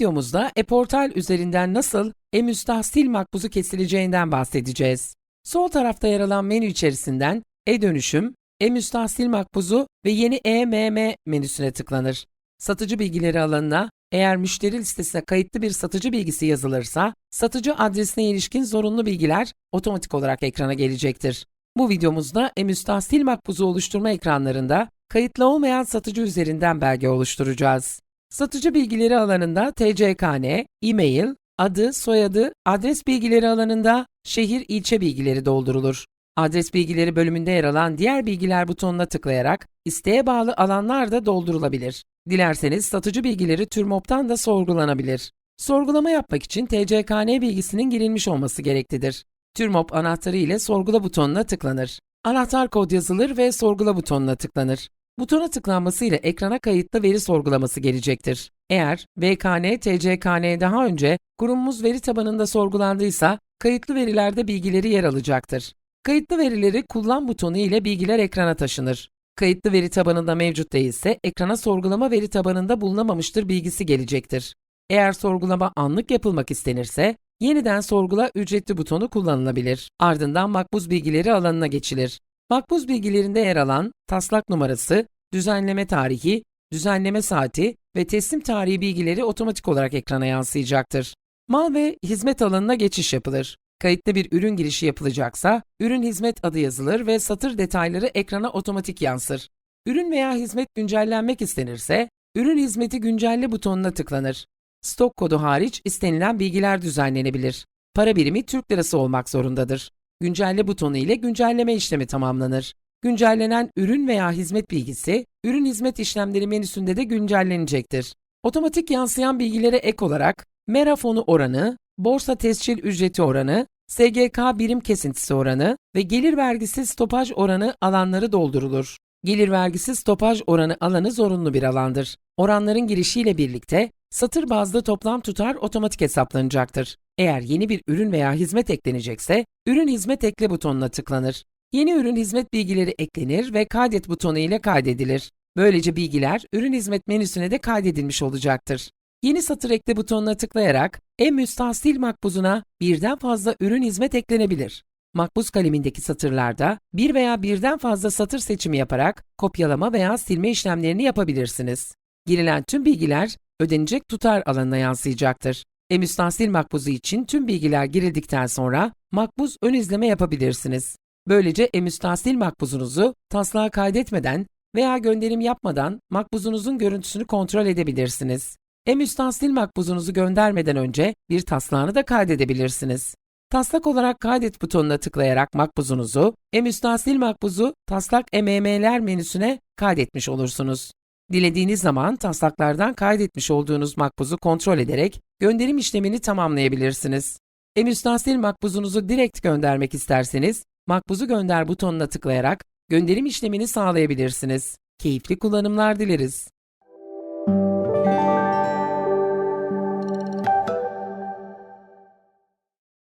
videomuzda e-portal üzerinden nasıl e-müstahsil makbuzu kesileceğinden bahsedeceğiz. Sol tarafta yer alan menü içerisinden e-dönüşüm, e-müstahsil makbuzu ve yeni e-MM menüsüne tıklanır. Satıcı bilgileri alanına eğer müşteri listesine kayıtlı bir satıcı bilgisi yazılırsa, satıcı adresine ilişkin zorunlu bilgiler otomatik olarak ekrana gelecektir. Bu videomuzda e-müstahsil makbuzu oluşturma ekranlarında kayıtlı olmayan satıcı üzerinden belge oluşturacağız. Satıcı bilgileri alanında TCKN, e-mail, adı, soyadı, adres bilgileri alanında şehir, ilçe bilgileri doldurulur. Adres bilgileri bölümünde yer alan diğer bilgiler butonuna tıklayarak isteğe bağlı alanlar da doldurulabilir. Dilerseniz satıcı bilgileri TÜRMOP'tan da sorgulanabilir. Sorgulama yapmak için TCKN bilgisinin girilmiş olması gereklidir. TÜRMOP anahtarı ile sorgula butonuna tıklanır. Anahtar kod yazılır ve sorgula butonuna tıklanır. Butona tıklanmasıyla ekrana kayıtlı veri sorgulaması gelecektir. Eğer VKN, TCKN daha önce kurumumuz veri tabanında sorgulandıysa, kayıtlı verilerde bilgileri yer alacaktır. Kayıtlı verileri kullan butonu ile bilgiler ekrana taşınır. Kayıtlı veri tabanında mevcut değilse, ekrana sorgulama veri tabanında bulunamamıştır bilgisi gelecektir. Eğer sorgulama anlık yapılmak istenirse, yeniden sorgula ücretli butonu kullanılabilir. Ardından makbuz bilgileri alanına geçilir. Makbuz bilgilerinde yer alan taslak numarası, düzenleme tarihi, düzenleme saati ve teslim tarihi bilgileri otomatik olarak ekrana yansıyacaktır. Mal ve hizmet alanına geçiş yapılır. Kayıtlı bir ürün girişi yapılacaksa, ürün hizmet adı yazılır ve satır detayları ekrana otomatik yansır. Ürün veya hizmet güncellenmek istenirse, ürün hizmeti güncelle butonuna tıklanır. Stok kodu hariç istenilen bilgiler düzenlenebilir. Para birimi Türk lirası olmak zorundadır. Güncelle butonu ile güncelleme işlemi tamamlanır. Güncellenen ürün veya hizmet bilgisi, ürün hizmet işlemleri menüsünde de güncellenecektir. Otomatik yansıyan bilgilere ek olarak, MERA fonu oranı, borsa tescil ücreti oranı, SGK birim kesintisi oranı ve gelir vergisi stopaj oranı alanları doldurulur. Gelir vergisi stopaj oranı alanı zorunlu bir alandır. Oranların girişiyle birlikte satır bazlı toplam tutar otomatik hesaplanacaktır. Eğer yeni bir ürün veya hizmet eklenecekse, ürün hizmet ekle butonuna tıklanır. Yeni ürün hizmet bilgileri eklenir ve kaydet butonu ile kaydedilir. Böylece bilgiler ürün hizmet menüsüne de kaydedilmiş olacaktır. Yeni satır ekle butonuna tıklayarak e-müstahsil makbuzuna birden fazla ürün hizmet eklenebilir. Makbuz kalemindeki satırlarda bir veya birden fazla satır seçimi yaparak kopyalama veya silme işlemlerini yapabilirsiniz. Girilen tüm bilgiler ödenecek tutar alanına yansıyacaktır. E-müstahsil makbuzu için tüm bilgiler girildikten sonra makbuz ön izleme yapabilirsiniz. Böylece e-müstahsil makbuzunuzu taslağa kaydetmeden veya gönderim yapmadan makbuzunuzun görüntüsünü kontrol edebilirsiniz. E-müstahsil makbuzunuzu göndermeden önce bir taslağını da kaydedebilirsiniz. Taslak olarak kaydet butonuna tıklayarak makbuzunuzu, e-müstahsil makbuzu taslak EMM'ler menüsüne kaydetmiş olursunuz. Dilediğiniz zaman taslaklardan kaydetmiş olduğunuz makbuzu kontrol ederek gönderim işlemini tamamlayabilirsiniz. E-müstahsil makbuzunuzu direkt göndermek isterseniz, makbuzu gönder butonuna tıklayarak gönderim işlemini sağlayabilirsiniz. Keyifli kullanımlar dileriz.